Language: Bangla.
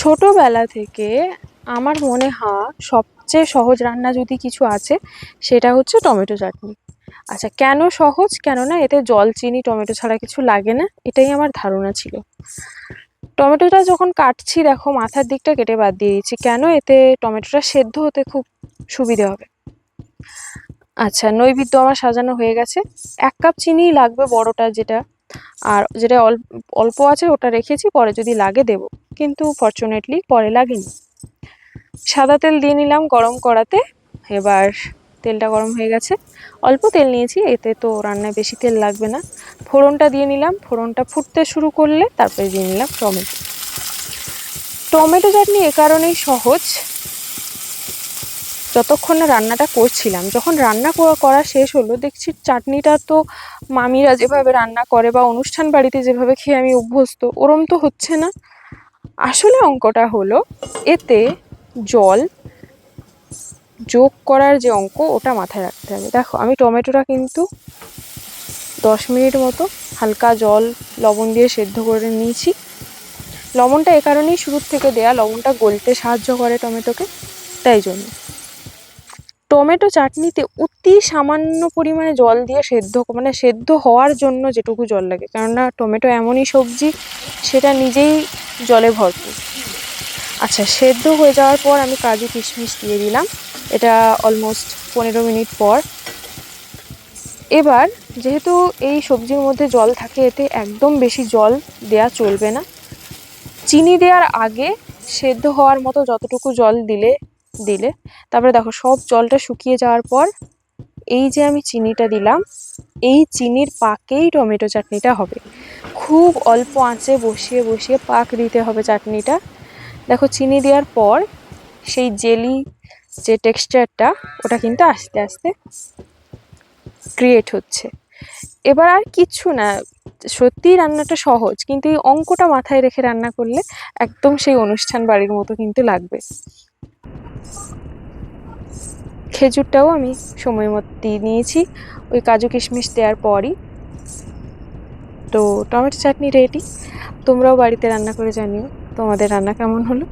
ছোটোবেলা থেকে আমার মনে হয় সবচেয়ে সহজ রান্না যদি কিছু আছে, সেটা হচ্ছে টমেটো চাটনি। আচ্ছা কেন সহজ? কেননা এতে জল, চিনি, টমেটো ছাড়া কিছু লাগে না, এটাই আমার ধারণা ছিল। টমেটোটা যখন কাটছি, দেখো মাথার দিকটা কেটে বাদ দিয়ে দিচ্ছি, কেন এতে টমেটোটা সেদ্ধ হতে খুব সুবিধে হবে? আচ্ছা নৈবেদ্য আমার সাজানো হয়ে গেছে। এক কাপ চিনি লাগবে বড়টা যেটা, আর যেটা অল্প আছে ওটা রেখেছি, পরে যদি লাগে দেবো। কিন্তু ফর্চুনেটলি পরে লাগেনি। সাদা তেল দিয়ে নিলাম, গরম করাতে। এবার তেলটা গরম হয়ে গেছে। অল্প তেল নিয়েছি, এতে তো রান্নায় বেশি তেল লাগবে না। ফোড়নটা দিয়ে নিলাম, ফোড়নটা ফুটতে শুরু করলে তারপরে দিয়ে নিলাম টমেটো। টমেটো চাটনি এ কারণেই সহজ। যতক্ষণ না রান্নাটা করছিলাম, যখন রান্না করা করা শেষ হলো, দেখছি চাটনিটা তো মামিরা যেভাবে রান্না করে বা অনুষ্ঠান বাড়িতে যেভাবে খেয়ে আমি অভ্যস্ত, ওরম তো হচ্ছে না। আসলে অঙ্কটা হলো, এতে জল যোগ করার যে অঙ্ক, ওটা মাথায় রাখতে হবে। দেখো, আমি টমেটোটা কিন্তু দশ মিনিট মতো হালকা জল, লবণ দিয়ে সেদ্ধ করে নিয়েছি। লবণটা এ কারণেই শুরুর থেকে দেয়া, লবণটা গলতে সাহায্য করে টমেটোকে, তাই জন্য। টমেটো চাটনিতে অতি সামান্য পরিমাণে জল দিয়ে সেদ্ধ মানে সেদ্ধ হওয়ার জন্য যেটুকু জল লাগে। কেননা টমেটো এমনই সবজি, সেটা নিজেই জলে ভরপুর। আচ্ছা সেদ্ধ হয়ে যাওয়ার পর আমি কাজু কিশমিশ দিয়ে দিলাম। এটা অলমোস্ট পনেরো মিনিট পর। এবার যেহেতু এই সবজির মধ্যে জল থাকে, এতে একদম বেশি জল দেয়া চলবে না। চিনি দেওয়ার আগে সেদ্ধ হওয়ার মতো যতটুকু জল দিলে দিলে, তারপরে দেখো সব জলটা শুকিয়ে যাওয়ার পর এই যে আমি চিনিটা দিলাম, এই চিনির পাকেই টমেটো চাটনিটা হবে। খুব অল্প আঁচে বসিয়ে বসিয়ে পাক দিতে হবে চাটনিটা। দেখো, চিনি দেওয়ার পর সেই জেলি যে টেক্সচারটা, ওটা কিন্তু আস্তে আস্তে ক্রিয়েট হচ্ছে। এবার আর কিচ্ছু না, সত্যিই রান্নাটা সহজ, কিন্তু এই অঙ্কটা মাথায় রেখে রান্না করলে একদম সেই অনুষ্ঠান বাড়ির মতো কিন্তু লাগবে। খেজুরটাও আমি সময় মতো দিয়ে নিয়েছি, ওই কাজু কিশমিশ দেওয়ার পরই। তো টমেটো চাটনি রেডি তোমরাও বাড়িতে রান্না করে জানিও তোমাদের রান্না কেমন হলো।